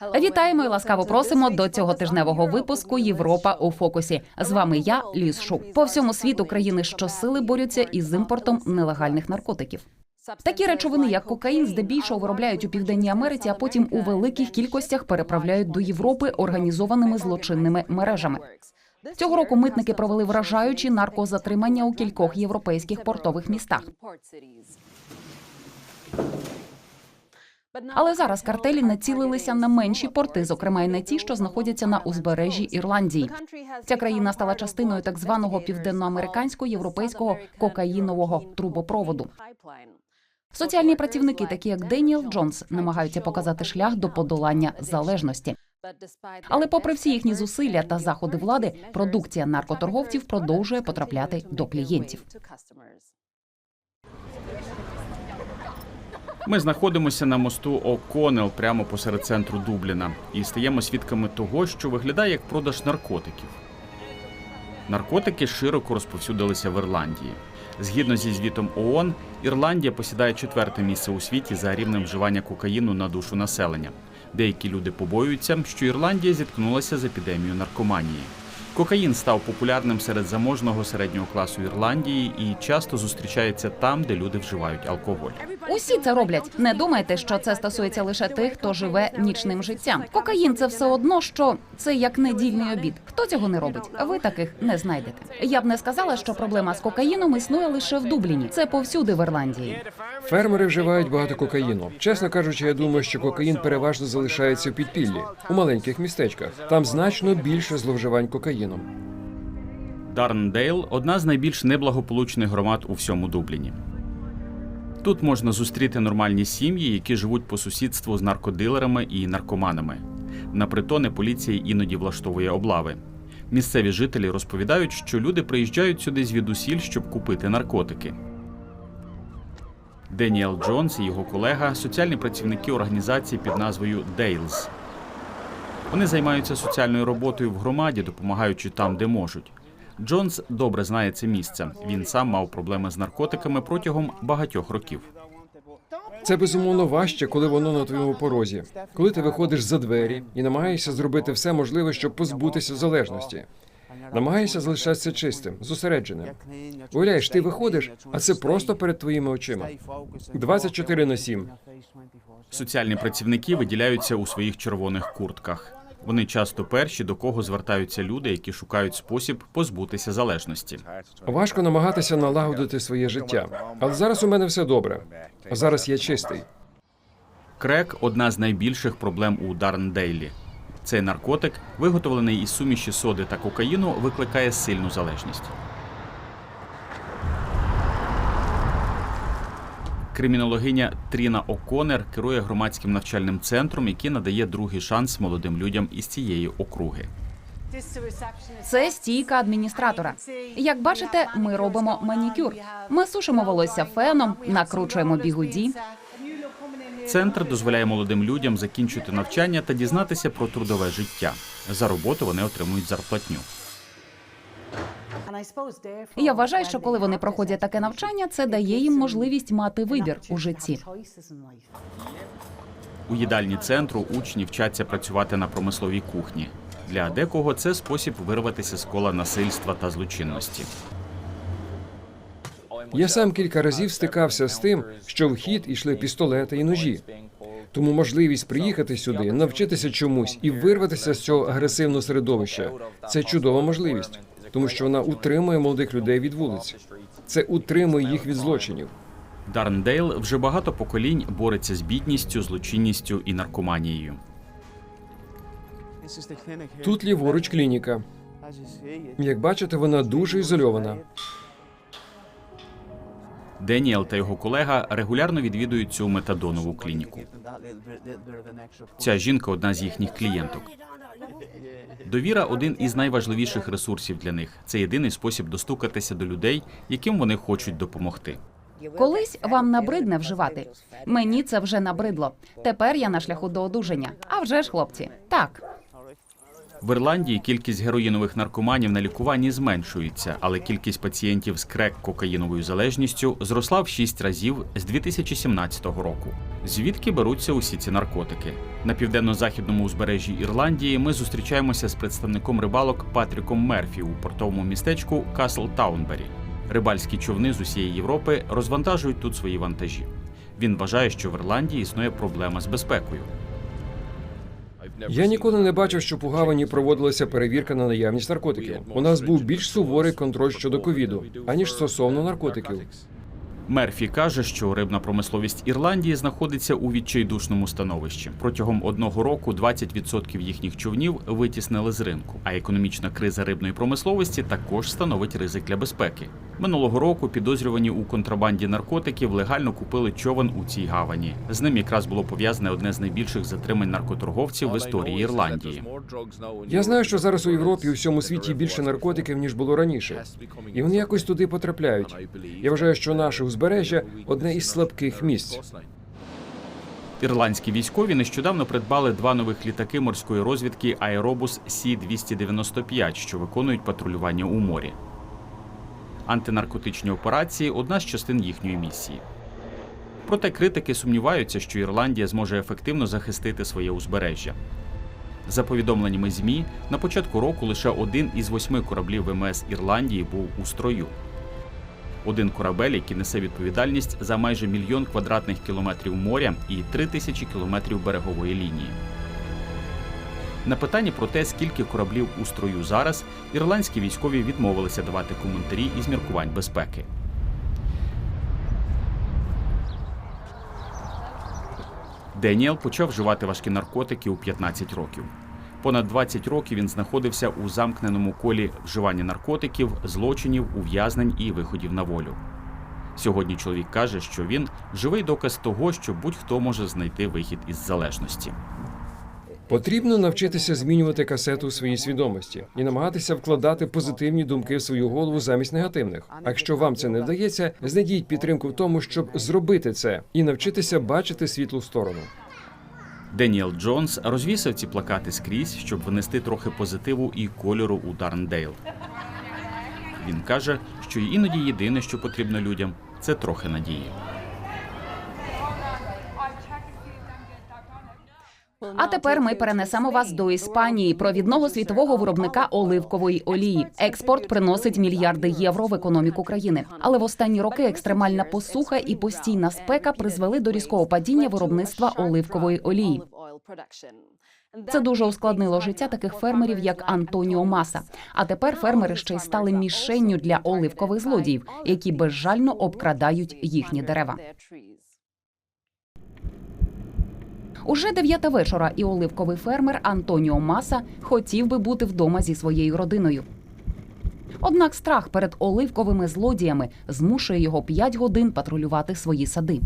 Вітаємо і ласкаво просимо до цього тижневого випуску Європа у фокусі. З вами я, Ліз Шу. По всьому світу країни щосили борються із імпортом нелегальних наркотиків. Такі речовини, як кокаїн, здебільшого виробляють у південній Америці, а потім у великих кількостях переправляють до Європи організованими злочинними мережами. Цього року митники провели вражаючі наркозатримання у кількох європейських портових містах. Але зараз картелі націлилися на менші порти, зокрема й на ті, що знаходяться на узбережжі Ірландії. Ця країна стала частиною так званого південноамериканського європейського кокаїнового трубопроводу. Соціальні працівники, такі як Деніел Джонс, намагаються показати шлях до подолання залежності. Але, попри всі їхні зусилля та заходи влади, продукція наркоторговців продовжує потрапляти до клієнтів. Ми знаходимося на мосту О'Коннелл прямо посеред центру Дубліна і стаємо свідками того, що виглядає як продаж наркотиків. Наркотики широко розповсюдилися в Ірландії. Згідно зі звітом ООН, Ірландія посідає четверте місце у світі за рівнем вживання кокаїну на душу населення. Деякі люди побоюються, що Ірландія зіткнулася з епідемією наркоманії. Кокаїн став популярним серед заможного середнього класу Ірландії і часто зустрічається там, де люди вживають алкоголь. Усі це роблять. Не думайте, що це стосується лише тих, хто живе нічним життям. Кокаїн це все одно, що це як недільний обід. Хто цього не робить? Ви таких не знайдете. Я б не сказала, що проблема з кокаїном існує лише в Дубліні. Це повсюди в Ірландії. Фермери вживають багато кокаїну. Чесно кажучи, я думаю, що кокаїн переважно залишається в підпіллі у маленьких містечках. Там значно більше зловживань кокаїном. Дарндейл одна з найбільш неблагополучних громад у всьому Дубліні. Тут можна зустріти нормальні сім'ї, які живуть по сусідству з наркодилерами і наркоманами. На притони поліція іноді влаштовує облави. Місцеві жителі розповідають, що люди приїжджають сюди звідусіль, щоб купити наркотики. Деніел Джонс і його колега соціальні працівники організації під назвою Дейлз. Вони займаються соціальною роботою в громаді, допомагаючи там, де можуть. Джонс добре знає це місце. Він сам мав проблеми з наркотиками протягом багатьох років. Це безумовно важче, коли воно на твоєму порозі. Коли ти виходиш за двері і намагаєшся зробити все можливе, щоб позбутися залежності. Намагаєшся залишатися чистим, зосередженим. Уявляєш, ти виходиш, а це просто перед твоїми очима. 24 на 7. Соціальні працівники виділяються у своїх червоних куртках. Вони часто перші, до кого звертаються люди, які шукають спосіб позбутися залежності. Важко намагатися налагодити своє життя. Але зараз у мене все добре. Зараз я чистий. Крек одна з найбільших проблем у Дарндейлі. Цей наркотик, виготовлений із суміші соди та кокаїну, викликає сильну залежність. Кримінологиня Тріна О'Коннер керує громадським навчальним центром, який надає другий шанс молодим людям із цієї округи. Це стійка адміністратора. Як бачите, ми робимо манікюр. Ми сушимо волосся феном, накручуємо бігуді. Центр дозволяє молодим людям закінчити навчання та дізнатися про трудове життя. За роботу вони отримують зарплатню. Я вважаю, що коли вони проходять таке навчання, це дає їм можливість мати вибір у житті. У їдальні центру учні вчаться працювати на промисловій кухні. Для декого це спосіб вирватися з кола насильства та злочинності. Я сам кілька разів стикався з тим, що в хід ішли пістолети і ножі. Тому можливість приїхати сюди, навчитися чомусь і вирватися з цього агресивного середовища це чудова можливість, тому що вона утримує молодих людей від вулиць. Це утримує їх від злочинів. Дарндейл вже багато поколінь бореться з бідністю, злочинністю і наркоманією. Тут ліворуч клініка. Як бачите, вона дуже ізольована. Деніел та його колега регулярно відвідують цю метадонову клініку. Ця жінка одна з їхніх клієнток. Довіра один із найважливіших ресурсів для них. Це єдиний спосіб достукатися до людей, яким вони хочуть допомогти. Колись вам набридне вживати. Мені це вже набридло. Тепер я на шляху до одужання. А вже ж, хлопці, так. В Ірландії кількість героїнових наркоманів на лікуванні зменшується, але кількість пацієнтів з крек-кокаїновою залежністю зросла в 6 разів з 2017 року. Звідки беруться усі ці наркотики? На південно-західному узбережжі Ірландії ми зустрічаємося з представником рибалок Патріком Мерфі у портовому містечку Касл Таунбері. Рибальські човни з усієї Європи розвантажують тут свої вантажі. Він вважає, що в Ірландії існує проблема з безпекою. Я ніколи не бачив, щоб у гавані проводилася перевірка на наявність наркотиків. У нас був більш суворий контроль щодо ковіду, аніж стосовно наркотиків. Мерфі каже, що рибна промисловість Ірландії знаходиться у відчайдушному становищі. Протягом одного року 20% їхніх човнів витіснили з ринку. А економічна криза рибної промисловості також становить ризик для безпеки. Минулого року підозрювані у контрабанді наркотиків легально купили човен у цій гавані. З ним якраз було пов'язане одне з найбільших затримань наркоторговців в історії Ірландії. Я знаю, що зараз у Європі у всьому світі більше наркотиків ніж було раніше, і вони якось туди потрапляють. Я вважаю, що наше узбережжя одне із слабких місць. Ірландські військові нещодавно придбали два нових літаки морської розвідки Аеробус Сі 295 що виконують патрулювання у морі. Антинаркотичні операції одна з частин їхньої місії. Проте критики сумніваються, що Ірландія зможе ефективно захистити своє узбережжя. За повідомленнями ЗМІ, на початку року лише один із восьми кораблів ВМС Ірландії був у строю. Один корабель, який несе відповідальність за майже мільйон квадратних кілометрів моря і три тисячі кілометрів берегової лінії. На питання про те, скільки кораблів у строю зараз, ірландські військові відмовилися давати коментарі із міркувань безпеки. Деніел почав вживати важкі наркотики у 15 років. Понад 20 років він знаходився у замкненому колі вживання наркотиків, злочинів, ув'язнень і виходів на волю. Сьогодні чоловік каже, що він живий доказ того, що будь-хто може знайти вихід із залежності. Потрібно навчитися змінювати касету у своїй свідомості і намагатися вкладати позитивні думки в свою голову замість негативних. А якщо вам це не вдається, знайдіть підтримку в тому, щоб зробити це, і навчитися бачити світлу сторону. Деніел Джонс розвісив ці плакати скрізь, щоб внести трохи позитиву і кольору у Дарндейл. Він каже, що іноді єдине, що потрібно людям, це трохи надії. А тепер ми перенесемо вас до Іспанії, провідного світового виробника оливкової олії. Експорт приносить мільярди євро в економіку країни. Але в останні роки екстремальна посуха і постійна спека призвели до різкого падіння виробництва оливкової олії. Це дуже ускладнило життя таких фермерів, як Антоніо Маса. А тепер фермери ще й стали мішенню для оливкових злодіїв, які безжально обкрадають їхні дерева. Уже дев'ята вечора, і оливковий фермер Антоніо Маса хотів би бути вдома зі своєю родиною. Однак страх перед оливковими злодіями змушує його 5 годин патрулювати свої сади.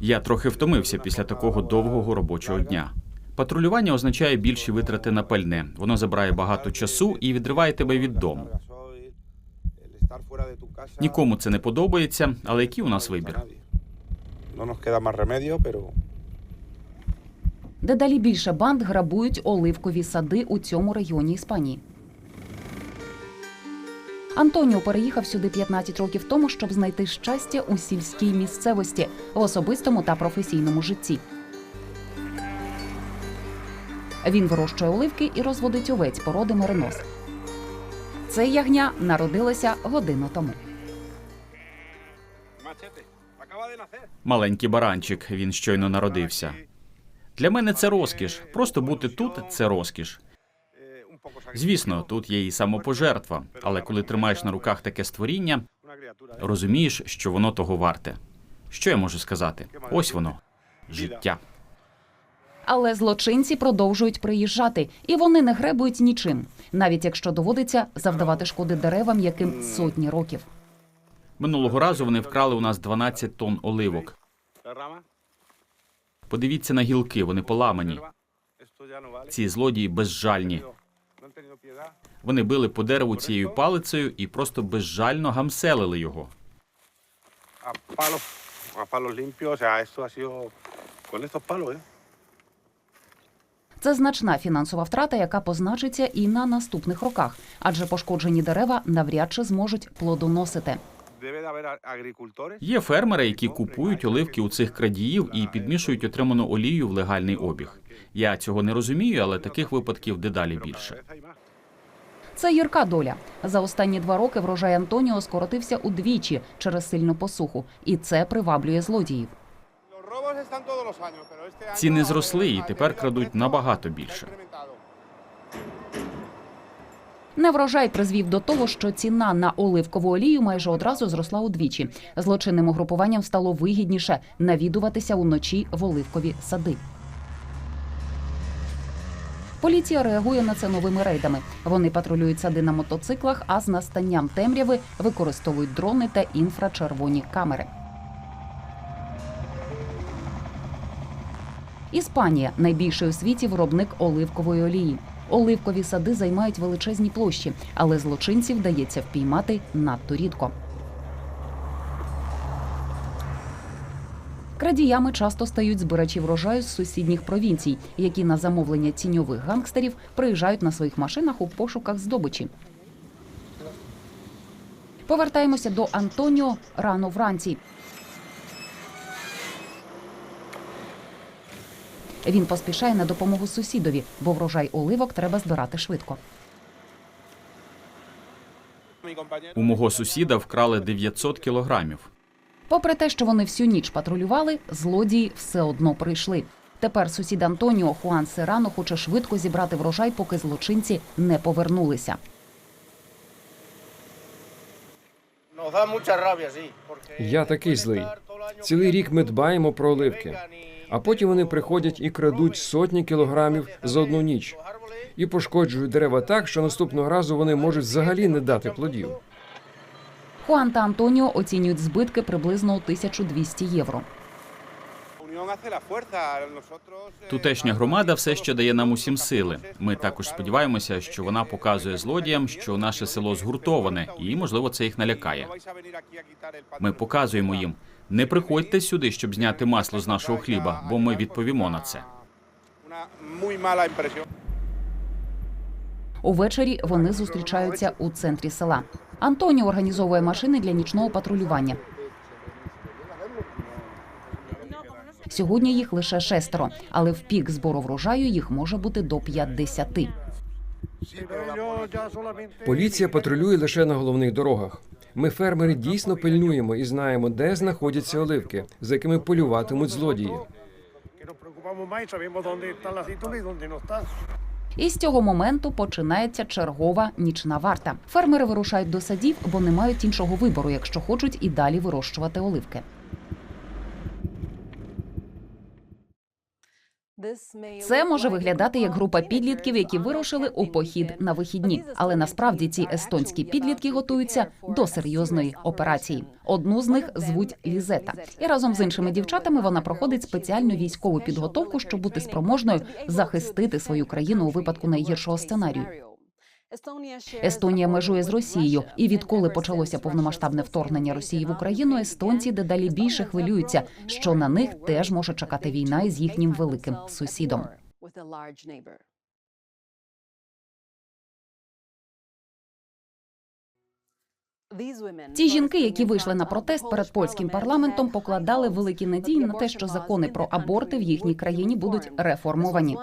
Я трохи втомився після такого довгого робочого дня. Патрулювання означає більші витрати на пальне. Воно забирає багато часу і відриває тебе від дому. Нікому це не подобається, але який у нас вибір? No nos queda más remedio, pero Дедалі більше банд грабують оливкові сади у цьому районі Іспанії. Антоніо переїхав сюди 15 років тому, щоб знайти щастя у сільській місцевості в особистому та професійному житті. Він вирощує оливки і розводить овець породи меринос. Це ягня народилося годину тому. Маленький баранчик, він щойно народився. Для мене це розкіш. Просто бути тут це розкіш. Звісно, тут є і самопожертва, але коли тримаєш на руках таке створіння, розумієш, що воно того варте. Що я можу сказати? Ось воно життя. Але злочинці продовжують приїжджати, і вони не гребують нічим, навіть якщо доводиться завдавати шкоди деревам, яким сотні років. Минулого разу вони вкрали у нас 12 тонн оливок. Подивіться на гілки, вони поламані. Ці злодії безжальні. Вони били по дереву цією палицею і просто безжально гамселили його. ¿eh? Це значна фінансова втрата, яка позначиться і на наступних роках, адже пошкоджені дерева навряд чи зможуть плодоносити. Є фермери, які купують оливки у цих крадіїв і підмішують отриману олію в легальний обіг. Я цього не розумію, але таких випадків дедалі більше. Це гірка доля. За останні два роки врожай Антоніо скоротився удвічі через сильну посуху, і це приваблює злодіїв. Ціни зросли і тепер крадуть набагато більше. Неврожай призвів до того, що ціна на оливкову олію майже одразу зросла удвічі. Злочинним угрупуванням стало вигідніше навідуватися уночі в оливкові сади. Поліція реагує на це новими рейдами. Вони патрулюють сади на мотоциклах, а з настанням темряви використовують дрони та інфрачервоні камери. Іспанія найбільший у світі виробник оливкової олії. Оливкові сади займають величезні площі, але злочинців вдається впіймати надто рідко. Крадіями часто стають збирачі врожаю з сусідніх провінцій, які на замовлення тіньових гангстерів приїжджають на своїх машинах у пошуках здобичі. Повертаємося до Антоніо рано вранці. Він поспішає на допомогу сусідові, бо врожай оливок треба збирати швидко. У мого сусіда вкрали 900 кілограмів. Попри те, що вони всю ніч патрулювали, злодії все одно прийшли. Тепер сусід Антоніо Хуан Серано хоче швидко зібрати врожай, поки злочинці не повернулися. Я такий злий. Цілий рік ми дбаємо про оливки, а потім вони приходять і крадуть сотні кілограмів за одну ніч і пошкоджують дерева так, що наступного разу вони можуть взагалі не дати плодів. Хуан та Антоніо оцінюють збитки приблизно у 1200 євро. Тутешня громада все ще дає нам усім сили. Ми також сподіваємося, що вона показує злодіям, що наше село згуртоване, і можливо це їх налякає. Ми показуємо їм: не приходьте сюди, щоб зняти масло з нашого хліба, бо ми відповімо на це. Увечері вони зустрічаються у центрі села. Антоніо організовує машини для нічного патрулювання. Сьогодні їх лише шестеро, але в пік збору врожаю їх може бути до 50. Поліція патрулює лише на головних дорогах. Ми, фермери, дійсно пильнуємо і знаємо, де знаходяться оливки, за якими полюватимуть злодії. І з цього моменту починається чергова нічна варта. Фермери вирушають до садів, бо не мають іншого вибору, якщо хочуть і далі вирощувати оливки. Це може виглядати як група підлітків, які вирушили у похід на вихідні. Але насправді ці естонські підлітки готуються до серйозної операції. Одну з них звуть Лізета, і разом з іншими дівчатами вона проходить спеціальну військову підготовку, щоб бути спроможною захистити свою країну у випадку найгіршого сценарію. Естонія межує з Росією, і відколи почалося повномасштабне вторгнення Росії в Україну, естонці дедалі більше хвилюються, що на них теж може чекати війна із їхнім великим сусідом. Ці жінки, які вийшли на протест перед польським парламентом, покладали великі надії на те, що закони про аборти в їхній країні будуть реформовані.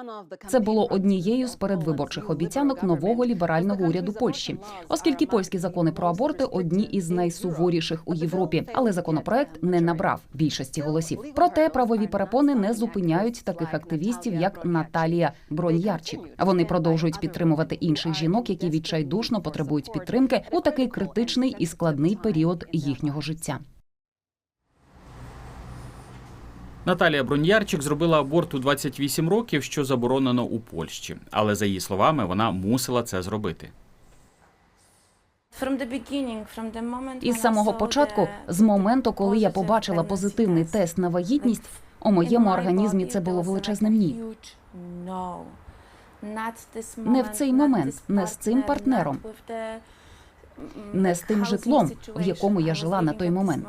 Це було однією з передвиборчих обіцянок нового ліберального уряду Польщі, оскільки польські закони про аборти одні із найсуворіших у Європі, але законопроект не набрав більшості голосів. Проте правові перепони не зупиняють таких активістів, як Наталія Броньярчик. Вони продовжують підтримувати інших жінок, які відчайдушно потребують підтримки у такий критичний і складний період їхнього життя. Наталія Броньярчик зробила аборт у 28 років, що заборонено у Польщі. Але за її словами, вона мусила це зробити. Із самого початку, з моменту, коли я побачила позитивний тест на вагітність, у моєму організмі це було величезним ні. Не в цей момент, не з цим партнером, не з тим житлом, в якому я жила на той момент.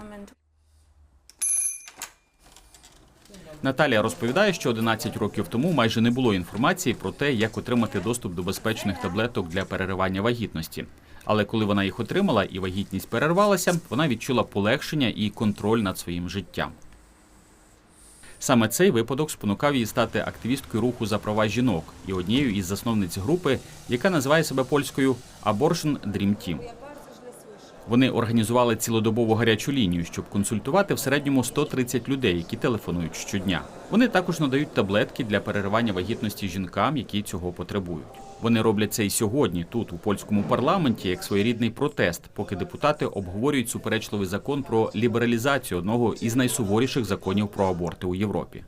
Наталія розповідає, що 11 років тому майже не було інформації про те, як отримати доступ до безпечних таблеток для переривання вагітності. Але коли вона їх отримала і вагітність перервалася, вона відчула полегшення і контроль над своїм життям. Саме цей випадок спонукав її стати активісткою руху за права жінок і однією із засновниць групи, яка називає себе польською Abortion Dream Team. Вони організували цілодобову гарячу лінію, щоб консультувати в середньому 130 людей, які телефонують щодня. Вони також надають таблетки для переривання вагітності жінкам, які цього потребують. Вони роблять це і сьогодні, тут, у польському парламенті, як своєрідний протест, поки депутати обговорюють суперечливий закон про лібералізацію одного із найсуворіших законів про аборти у Європі.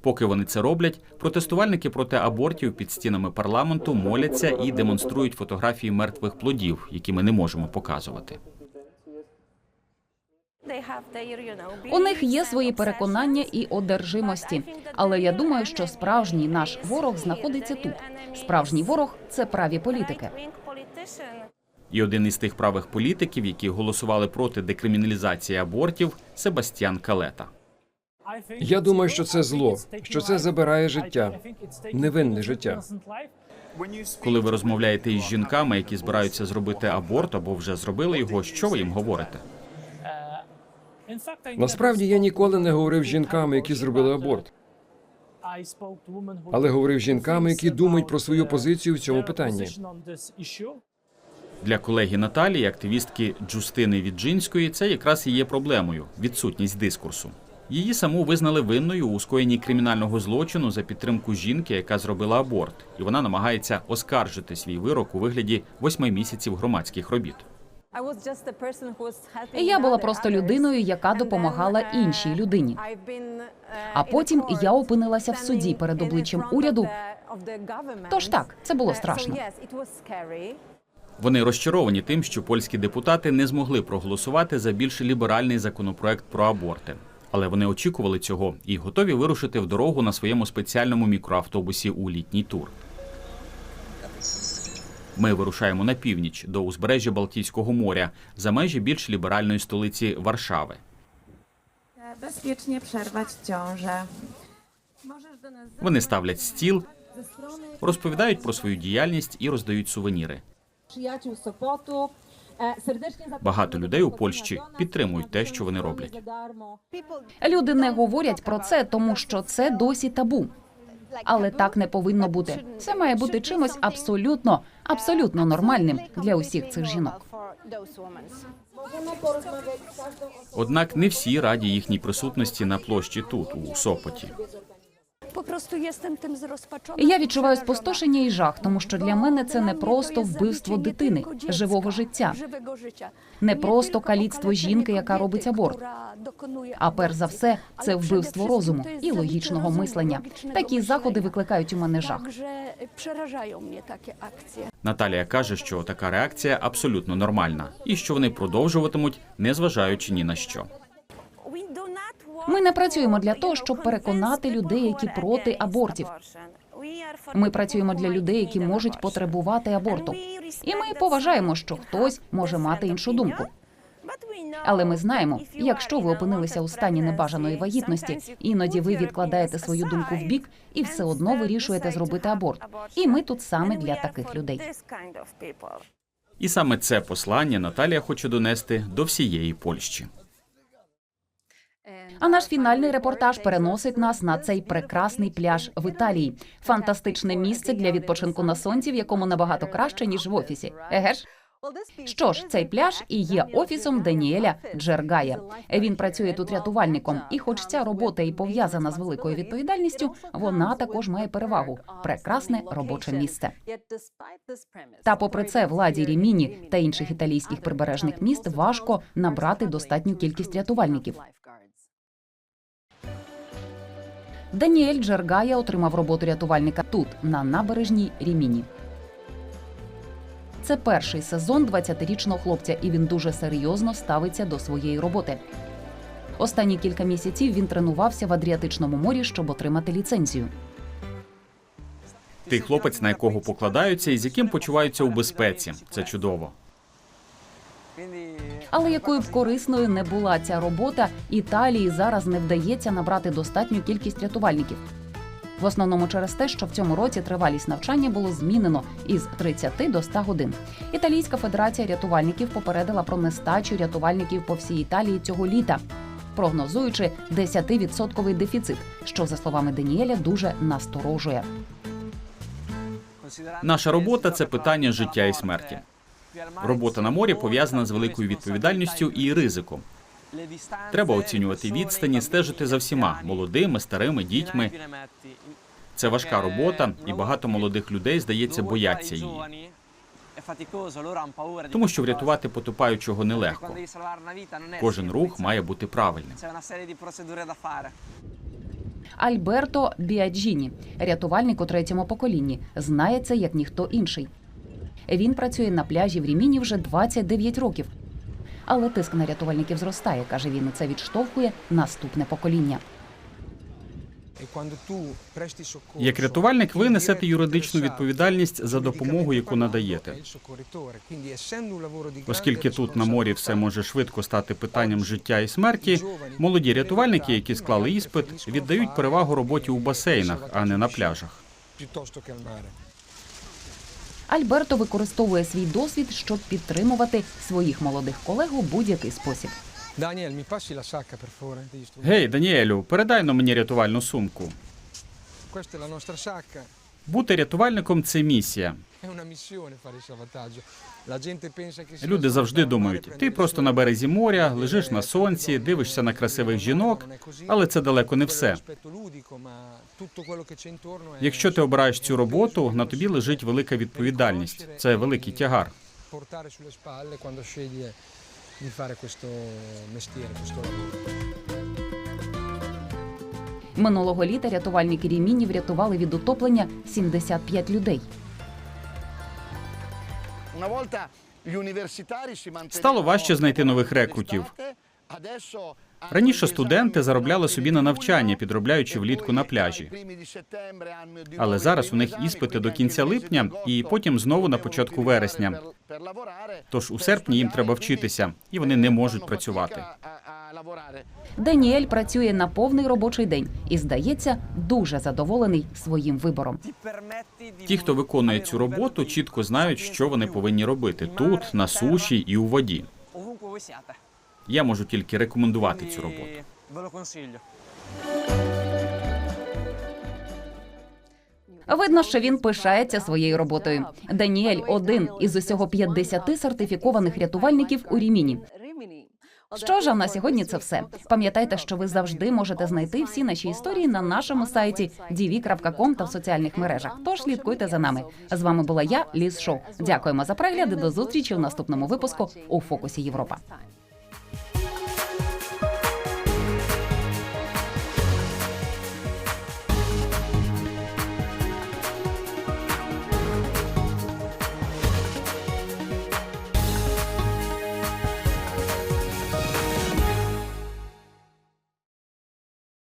Поки вони це роблять, протестувальники проти абортів під стінами парламенту моляться і демонструють фотографії мертвих плодів, які ми не можемо показувати. У них є свої переконання і одержимості. Але я думаю, що справжній наш ворог знаходиться тут. Справжній ворог це праві політики. І один із тих правих політиків, які голосували проти декриміналізації абортів, Себастьян Калета. Я думаю, що це зло, що це забирає життя, невинне життя. Коли ви розмовляєте із жінками, які збираються зробити аборт або вже зробили його, що ви їм говорите? Насправді я ніколи не говорив з жінками, які зробили аборт, але говорив з жінками, які думають про свою позицію в цьому питанні. Для колеги Наталії, активістки Джустини Віджинської, це якраз і є проблемою відсутність дискурсу. Її саму визнали винною у скоєнні кримінального злочину за підтримку жінки, яка зробила аборт, і вона намагається оскаржити свій вирок у вигляді восьми місяців громадських робіт. Я була просто людиною, яка допомагала іншій людині. А потім я опинилася в суді перед обличчям уряду. Тож так, це було страшно. Вони розчаровані тим, що польські депутати не змогли проголосувати за більш ліберальний законопроект про аборти. Але вони очікували цього і готові вирушити в дорогу на своєму спеціальному мікроавтобусі у літній тур. Ми вирушаємо на північ до узбережжя Балтійського моря за межі більш ліберальної столиці Варшави. bezpiecznie przerwać ciążę. Вони ставлять стіл, розповідають про свою діяльність і роздають сувеніри. Przyjaciół Sopotu. Багато людей у Польщі підтримують те, що вони роблять. Люди не говорять про це, тому що це досі табу. Але так не повинно бути. Це має бути чимось абсолютно, абсолютно нормальним для усіх цих жінок. Однак не всі раді їхній присутності на площі тут, у Сопоті. Я відчуваю спустошення і жах, тому що для мене це не просто вбивство дитини, живого життя, не просто каліцтво жінки, яка робить аборт. А перш за все, це вбивство розуму і логічного мислення. Такі заходи викликають у мене жах. Наталія каже, що така реакція абсолютно нормальна, і що вони продовжуватимуть, незважаючи ні на що. Ми не працюємо для того, щоб переконати людей, які проти абортів. Ми працюємо для людей, які можуть потребувати аборту. І ми поважаємо, що хтось може мати іншу думку. Але ми знаємо, якщо ви опинилися у стані небажаної вагітності, іноді ви відкладаєте свою думку в бік і все одно вирішуєте зробити аборт. І ми тут саме для таких людей. І саме це послання Наталія хоче донести до всієї Польщі. А наш фінальний репортаж переносить нас на цей прекрасний пляж в Італії. Фантастичне місце для відпочинку на сонці, в якому набагато краще ніж в офісі. Еге ж? Що ж, цей пляж і є офісом Даніеля Джергая. Він працює тут рятувальником, і хоч ця робота і пов'язана з великою відповідальністю, вона також має перевагу прекрасне робоче місце. Та попри це, владі Ріміні та інших італійських прибережних міст важко набрати достатню кількість рятувальників. Даніель Джергая отримав роботу рятувальника тут, на набережній Ріміні. Це перший сезон 20-річного хлопця, і він дуже серйозно ставиться до своєї роботи. Останні кілька місяців він тренувався в Адріатичному морі, щоб отримати ліцензію. Ти хлопець, на якого покладаються і з яким почуваються у безпеці. Це чудово. Але якою б корисною не була ця робота, Італії зараз не вдається набрати достатню кількість рятувальників. В основному через те, що в цьому році тривалість навчання було змінено із 30 до 100 годин. Італійська федерація рятувальників попередила про нестачу рятувальників по всій Італії цього літа, прогнозуючи 10% дефіцит, що за словами Даніеля дуже насторожує. Наша робота це питання життя і смерті. Робота на морі пов'язана з великою відповідальністю і ризиком. Треба оцінювати відстані, стежити за всіма молодими, старими, дітьми. Це важка робота, і багато молодих людей, здається, бояться її. Тому що врятувати потопаючого нелегко. Кожен рух має бути правильним. Альберто Біаджіні, рятувальник у третьому поколінні, знає це як ніхто інший. Він працює на пляжі в Ріміні вже 29 років. Але тиск на рятувальників зростає, каже він, і це відштовхує наступне покоління. Як рятувальник, ви несете юридичну відповідальність за допомогу, яку надаєте. Оскільки тут на морі все може швидко стати питанням життя і смерті, молоді рятувальники, які склали іспит, віддають перевагу роботі у басейнах, а не на пляжах. Альберто використовує свій досвід, щоб підтримувати своїх молодих колег у будь-який спосіб. Гей, Даніелю, передай но мені рятувальну сумку. Бути рятувальником це місія. È una missione fare salvataggio. La gente pensa che Люди завжди думають, ти просто на березі моря, лежиш на сонці, дивишся на красивих жінок, але це далеко не все. Якщо ти обираєш цю роботу, на тобі лежить велика відповідальність. Це великий тягар. Минулого літа рятувальники Ріміні врятували від утоплення 75 людей. Стало важче знайти нових рекрутів. Раніше студенти заробляли собі на навчання, підробляючи влітку на пляжі. Але зараз у них іспити до кінця липня і потім знову на початку вересня. Тож у серпні їм треба вчитися, і вони не можуть працювати. Даніель працює на повний робочий день і, здається, дуже задоволений своїм вибором. Ті, хто виконує цю роботу, чітко знають, що вони повинні робити тут, на суші і у воді. Я можу тільки рекомендувати цю роботу. Видно, що він пишається своєю роботою. Даніель один із усього 50 сертифікованих рятувальників у Ріміні. Що ж, а на сьогодні це все. Пам'ятайте, що ви завжди можете знайти всі наші історії на нашому сайті dv.com та в соціальних мережах. Тож слідкуйте за нами. З вами була я, Ліз Шоу. Дякуємо за перегляд і до зустрічі в наступному випуску у фокусі Європа.